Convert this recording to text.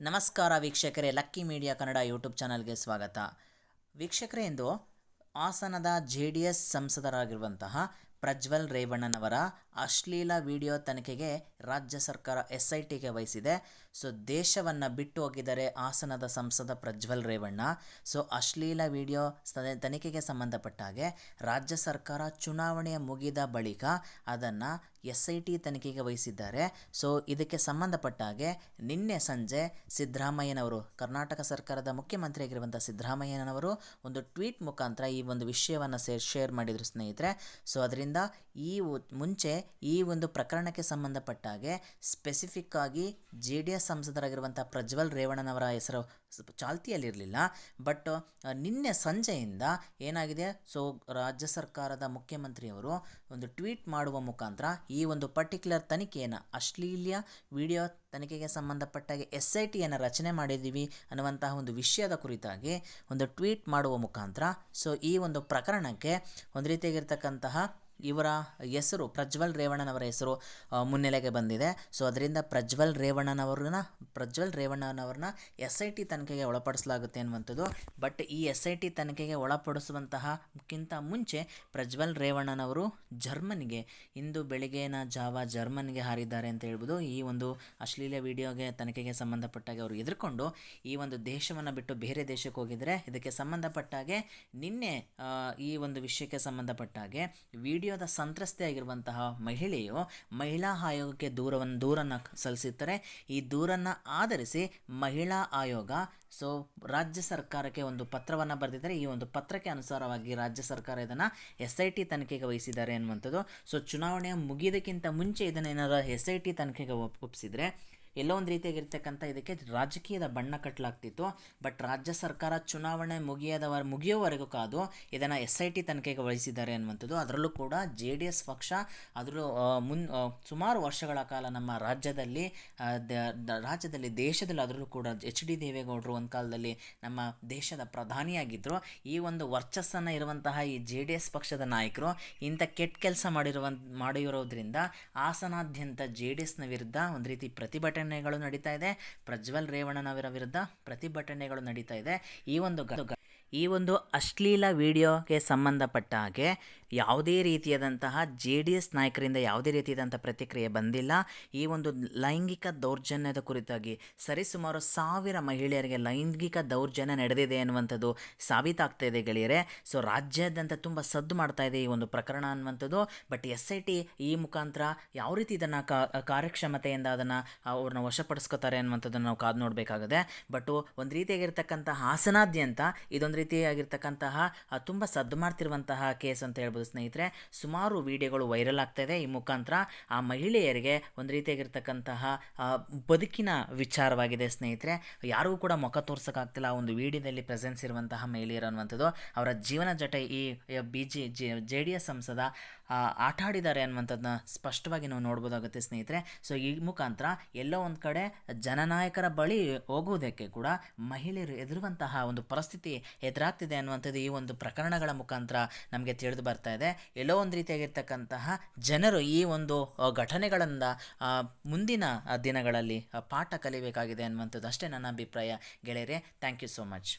ನಮಸ್ಕಾರ ವೀಕ್ಷಕರೇ, lucky media Kannada YouTube ಚಾನಲ್ಗೆ ಸ್ವಾಗತ. ವೀಕ್ಷಕರೇ ಎಂದು ಹಾಸನದ ಜೆ ಡಿ ಎಸ್ ಸಂಸದರಾಗಿರುವಂತಹ ಪ್ರಜ್ವಲ್ ರೇವಣ್ಣನವರ ಅಶ್ಲೀಲ ವಿಡಿಯೋ ತನಿಖೆಗೆ ರಾಜ್ಯ ಸರ್ಕಾರ ಎಸ್ ಐ ಟಿಗೆ ವಹಿಸಿದೆ. ಸೊ ದೇಶವನ್ನು ಬಿಟ್ಟು ಹೋಗಿದ್ದಾರೆ ಹಾಸನದ ಸಂಸದ ಪ್ರಜ್ವಲ್ ರೇವಣ್ಣ. ಸೊ ಅಶ್ಲೀಲ ವಿಡಿಯೋ ತನಿಖೆಗೆ ಸಂಬಂಧಪಟ್ಟ ಹಾಗೆ ರಾಜ್ಯ ಸರ್ಕಾರ ಚುನಾವಣೆಯ ಮುಗಿದ ಬಳಿಕ ಅದನ್ನು ಎಸ್ ಐ ಟಿ ತನಿಖೆಗೆ ವಹಿಸಿದ್ದಾರೆ. ಸೊ ಇದಕ್ಕೆ ಸಂಬಂಧಪಟ್ಟ ಹಾಗೆ ನಿನ್ನೆ ಸಂಜೆ ಸಿದ್ದರಾಮಯ್ಯನವರು, ಕರ್ನಾಟಕ ಸರ್ಕಾರದ ಮುಖ್ಯಮಂತ್ರಿಯಾಗಿರುವಂಥ ಸಿದ್ದರಾಮಯ್ಯನವರು ಒಂದು ಟ್ವೀಟ್ ಮುಖಾಂತರ ಈ ಒಂದು ವಿಷಯವನ್ನು ಸೇರ್ ಶೇರ್ ಮಾಡಿದರು ಸ್ನೇಹಿತರೆ. ಸೊ ಅದರಿಂದ ಈ ಮುಂಚೆ ಈ ಒಂದು ಪ್ರಕರಣಕ್ಕೆ ಸಂಬಂಧಪಟ್ಟ ಹಾಗೆ ಸ್ಪೆಸಿಫಿಕ್ ಆಗಿ ಜೆ ಡಿ ಸಂಸದರಾಗಿರುವಂಥ ಪ್ರಜ್ವಲ್ ರೇವಣ್ಣನವರ ಹೆಸರು ಚಾಲ್ತಿಯಲ್ಲಿರಲಿಲ್ಲ. ಬಟ್ ನಿನ್ನೆ ಸಂಜೆಯಿಂದ ಏನಾಗಿದೆ? ಸೊ, ರಾಜ್ಯ ಸರ್ಕಾರದ ಮುಖ್ಯಮಂತ್ರಿಯವರು ಒಂದು ಟ್ವೀಟ್ ಮಾಡುವ ಮುಖಾಂತರ ಈ ಒಂದು ಪರ್ಟಿಕ್ಯುಲರ್ ತನಿಖೆಯನ್ನು ಅಶ್ಲೀಲ ವಿಡಿಯೋ ತನಿಖೆಗೆ ಸಂಬಂಧಪಟ್ಟಾಗೆ ಎಸ್ ಐ ಟಿಯನ್ನು ರಚನೆ ಮಾಡಿದ್ದೀವಿ ಅನ್ನುವಂತಹ ಒಂದು ವಿಷಯದ ಕುರಿತಾಗಿ ಒಂದು ಟ್ವೀಟ್ ಮಾಡುವ ಮುಖಾಂತರ, ಸೊ, ಈ ಒಂದು ಪ್ರಕರಣಕ್ಕೆ ಒಂದು ರೀತಿಯಾಗಿರ್ತಕ್ಕಂತಹ ಇವರ ಹೆಸರು ಪ್ರಜ್ವಲ್ ರೇವಣ್ಣನವರ ಹೆಸರು ಮುನ್ನೆಲೆಗೆ ಬಂದಿದೆ. ಸೊ ಅದರಿಂದ ಪ್ರಜ್ವಲ್ ರೇವಣ್ಣನವ್ರನ್ನ ಪ್ರಜ್ವಲ್ ರೇವಣ್ಣನವ್ರನ್ನ ಎಸ್ ಐ ಟಿ ತನಿಖೆಗೆ ಒಳಪಡಿಸಲಾಗುತ್ತೆ ಅನ್ನುವಂಥದ್ದು. ಬಟ್ ಈ ಎಸ್ ಐ ಟಿ ತನಿಖೆಗೆ ಒಳಪಡಿಸುವಂತಹಕ್ಕಿಂತ ಮುಂಚೆ ಪ್ರಜ್ವಲ್ ರೇವಣ್ಣನವರು ಜರ್ಮನಿಗೆ, ಇಂದು ಬೆಳಿಗ್ಗೆನ ಜಾವ ಜರ್ಮನಿಗೆ ಹಾರಿದ್ದಾರೆ ಅಂತ ಹೇಳ್ಬೋದು. ಈ ಒಂದು ಅಶ್ಲೀಲ ವಿಡಿಯೋಗೆ ತನಿಖೆಗೆ ಸಂಬಂಧಪಟ್ಟಾಗೆ ಅವರು ಎದುರ್ಕೊಂಡು ಈ ಒಂದು ದೇಶವನ್ನು ಬಿಟ್ಟು ಬೇರೆ ದೇಶಕ್ಕೆ ಹೋಗಿದರೆ ಇದಕ್ಕೆ ಸಂಬಂಧಪಟ್ಟಾಗೆ ನಿನ್ನೆ ಈ ಒಂದು ವಿಷಯಕ್ಕೆ ಸಂಬಂಧಪಟ್ಟಾಗೆ ವಿಡಿಯೋದ ಸಂತ್ರಸ್ತೆ ಆಗಿರುವಂತಹ ಮಹಿಳೆಯು ಮಹಿಳಾ ಆಯೋಗಕ್ಕೆ ದೂರವನ್ನು ದೂರನ್ನು ಸಲ್ಲಿಸುತ್ತಾರೆ ಈ ದೂರನ್ನು ಆಧರಿಸಿ ಮಹಿಳಾ ಆಯೋಗ, ಸೊ, ರಾಜ್ಯ ಸರ್ಕಾರಕ್ಕೆ ಒಂದು ಪತ್ರವನ್ನು ಬರೆದಿದ್ದಾರೆ. ಈ ಒಂದು ಪತ್ರಕ್ಕೆ ಅನುಸಾರವಾಗಿ ರಾಜ್ಯ ಸರ್ಕಾರ ಇದನ್ನು ಎಸ್ ಐ ಟಿ ತನಿಖೆಗೆ ವಹಿಸಿದ್ದಾರೆ ಅನ್ನುವಂಥದ್ದು. ಸೊ ಚುನಾವಣೆ ಮುಗಿಯೋದಕ್ಕಿಂತ ಮುಂಚೆ ಇದನ್ನು ಏನಾರು ಎಸ್ ಐ ಟಿ ತನಿಖೆಗೆ ಒಪ್ಪಿಸಿದ್ರೆ ಎಲ್ಲೋ ಒಂದು ರೀತಿಯಾಗಿರ್ತಕ್ಕಂಥ ಇದಕ್ಕೆ ರಾಜಕೀಯದ ಬಣ್ಣ ಕಟ್ಟಲಾಗ್ತಿತ್ತು ಬಟ್ ರಾಜ್ಯ ಸರ್ಕಾರ ಚುನಾವಣೆ ಮುಗಿಯದವರ, ಮುಗಿಯೋವರೆಗೂ ಕಾದು ಇದನ್ನು ಎಸ್ ಐ ಟಿ ತನಿಖೆಗೆ ವಹಿಸಿದ್ದಾರೆ ಅನ್ನುವಂಥದ್ದು. ಅದರಲ್ಲೂ ಕೂಡ ಜೆ ಡಿ ಎಸ್ ಪಕ್ಷ ಅದರಲ್ಲೂ ಮುನ್ ಸುಮಾರು ವರ್ಷಗಳ ಕಾಲ ನಮ್ಮ ರಾಜ್ಯದಲ್ಲಿ ರಾಜ್ಯದಲ್ಲಿ, ದೇಶದಲ್ಲಿ ಅದರಲ್ಲೂ ಕೂಡ ಎಚ್ ಡಿ ದೇವೇಗೌಡರು ಒಂದು ಕಾಲದಲ್ಲಿ ನಮ್ಮ ದೇಶದ ಪ್ರಧಾನಿಯಾಗಿದ್ದರು ಈ ಒಂದು ವರ್ಚಸ್ಸನ್ನು ಇರುವಂತಹ ಈ ಜೆ ಡಿ ಎಸ್ ಪಕ್ಷದ ನಾಯಕರು ಇಂಥ ಕೆಟ್ಟ ಕೆಲಸ ಮಾಡಿರುವ ಮಾಡಿರೋದ್ರಿಂದ ಹಾಸನಾದ್ಯಂತ ಜೆ ಡಿ ಎಸ್ನ ವಿರುದ್ಧ ಒಂದು ರೀತಿ ಪ್ರತಿಭಟನೆಗಳು ನಡೀತಾ ಇದೆ. ಪ್ರಜ್ವಲ್ ರೇವಣ್ಣನವರ ವಿರುದ್ಧ ಪ್ರತಿಭಟನೆಗಳು ನಡೀತಾ ಇದೆ. ಈ ಒಂದು ಈ ಒಂದು ಅಶ್ಲೀಲ ವಿಡಿಯೋಗೆ ಸಂಬಂಧಪಟ್ಟ ಹಾಗೆ ಯಾವುದೇ ರೀತಿಯಾದಂತಹ ಜೆ ಡಿ ಎಸ್ ನಾಯಕರಿಂದ ಯಾವುದೇ ರೀತಿಯಾದಂಥ ಪ್ರತಿಕ್ರಿಯೆ ಬಂದಿಲ್ಲ. ಈ ಒಂದು ಲೈಂಗಿಕ ದೌರ್ಜನ್ಯದ ಕುರಿತಾಗಿ ಸರಿಸುಮಾರು ಸಾವಿರ ಮಹಿಳೆಯರಿಗೆ ಲೈಂಗಿಕ ದೌರ್ಜನ್ಯ ನಡೆದಿದೆ ಅನ್ನುವಂಥದ್ದು ಸಾಬೀತಾಗ್ತಾ ಇದೆ ಗೆಳೆಯರೆ. ಸೊ, ರಾಜ್ಯಾದ್ಯಂತ ತುಂಬ ಸದ್ದು ಮಾಡ್ತಾ ಇದೆ ಈ ಒಂದು ಪ್ರಕರಣ ಅನ್ನುವಂಥದ್ದು. ಬಟ್ ಎಸ್ ಐ ಟಿ ಈ ಮುಖಾಂತರ ಯಾವ ರೀತಿ ಇದನ್ನು ಕಾರ್ಯಕ್ಷಮತೆಯಿಂದ ಅದನ್ನು ಅವ್ರನ್ನ ವಶಪಡಿಸ್ಕೋತಾರೆ ಅನ್ನುವಂಥದ್ದನ್ನು ನಾವು ಕಾದು ನೋಡಬೇಕಾಗಿದೆ. ಬಟ್ ಒಂದು ರೀತಿಯಾಗಿರ್ತಕ್ಕಂಥ ಹಾಸನಾದ್ಯಂತ ಇದೊಂದು ರೀತಿಯಾಗಿರ್ತಕ್ಕಂತಹ ಆ, ತುಂಬ ಸದ್ದು ಮಾಡ್ತಿರುವಂತಹ ಕೇಸ್ ಅಂತ ಹೇಳ್ಬೋದು ಸ್ನೇಹಿತರೆ. ಸುಮಾರು ವಿಡಿಯೋಗಳು ವೈರಲ್ ಆಗ್ತಾ ಇದೆ. ಈ ಮುಖಾಂತರ ಆ ಮಹಿಳೆಯರಿಗೆ ಒಂದು ರೀತಿಯಾಗಿರ್ತಕ್ಕಂತಹ ಬದುಕಿನ ವಿಚಾರವಾಗಿದೆ ಸ್ನೇಹಿತರೆ. ಯಾರಿಗೂ ಕೂಡ ಮುಖ ತೋರ್ಸೋಕ್ಕಾಗ್ತಿಲ್ಲ. ಆ ಒಂದು ವಿಡಿಯೋದಲ್ಲಿ ಪ್ರೆಸೆನ್ಸ್ ಇರುವಂತಹ ಮಹಿಳೆಯರು ಅನ್ನುವಂಥದ್ದು. ಅವರ ಜೀವನ ಜೊತೆ ಈ B J J D S ಸಂಸದ ಆಟ ಆಡಿದ್ದಾರೆ ಅನ್ನುವಂಥದ್ದನ್ನ ಸ್ಪಷ್ಟವಾಗಿ ನಾವು ನೋಡ್ಬೋದಾಗುತ್ತೆ ಸ್ನೇಹಿತರೆ. ಸೊ ಈ ಮುಖಾಂತರ ಎಲ್ಲೋ ಒಂದು ಕಡೆ ಜನನಾಯಕರ ಬಳಿ ಹೋಗುವುದಕ್ಕೆ ಕೂಡ ಮಹಿಳೆಯರು ಎದುರುವಂತಹ ಒಂದು ಪರಿಸ್ಥಿತಿ ಎದುರಾಗ್ತಿದೆ ಅನ್ನುವಂಥದ್ದು ಈ ಒಂದು ಪ್ರಕರಣಗಳ ಮುಖಾಂತರ ನಮಗೆ ತಿಳಿದು ಬರ್ತಾ ಇದೆ. ಎಲ್ಲೋ ಒಂದು ರೀತಿಯಾಗಿರ್ತಕ್ಕಂತಹ ಜನರು ಈ ಒಂದು ಘಟನೆಗಳಿಂದ ಮುಂದಿನ ದಿನಗಳಲ್ಲಿ ಪಾಠ ಕಲಿಬೇಕಾಗಿದೆ ಅನ್ನುವಂಥದ್ದು ಅಷ್ಟೇ ನನ್ನ ಅಭಿಪ್ರಾಯ ಗೆಳೆಯರೆ. Thank you so much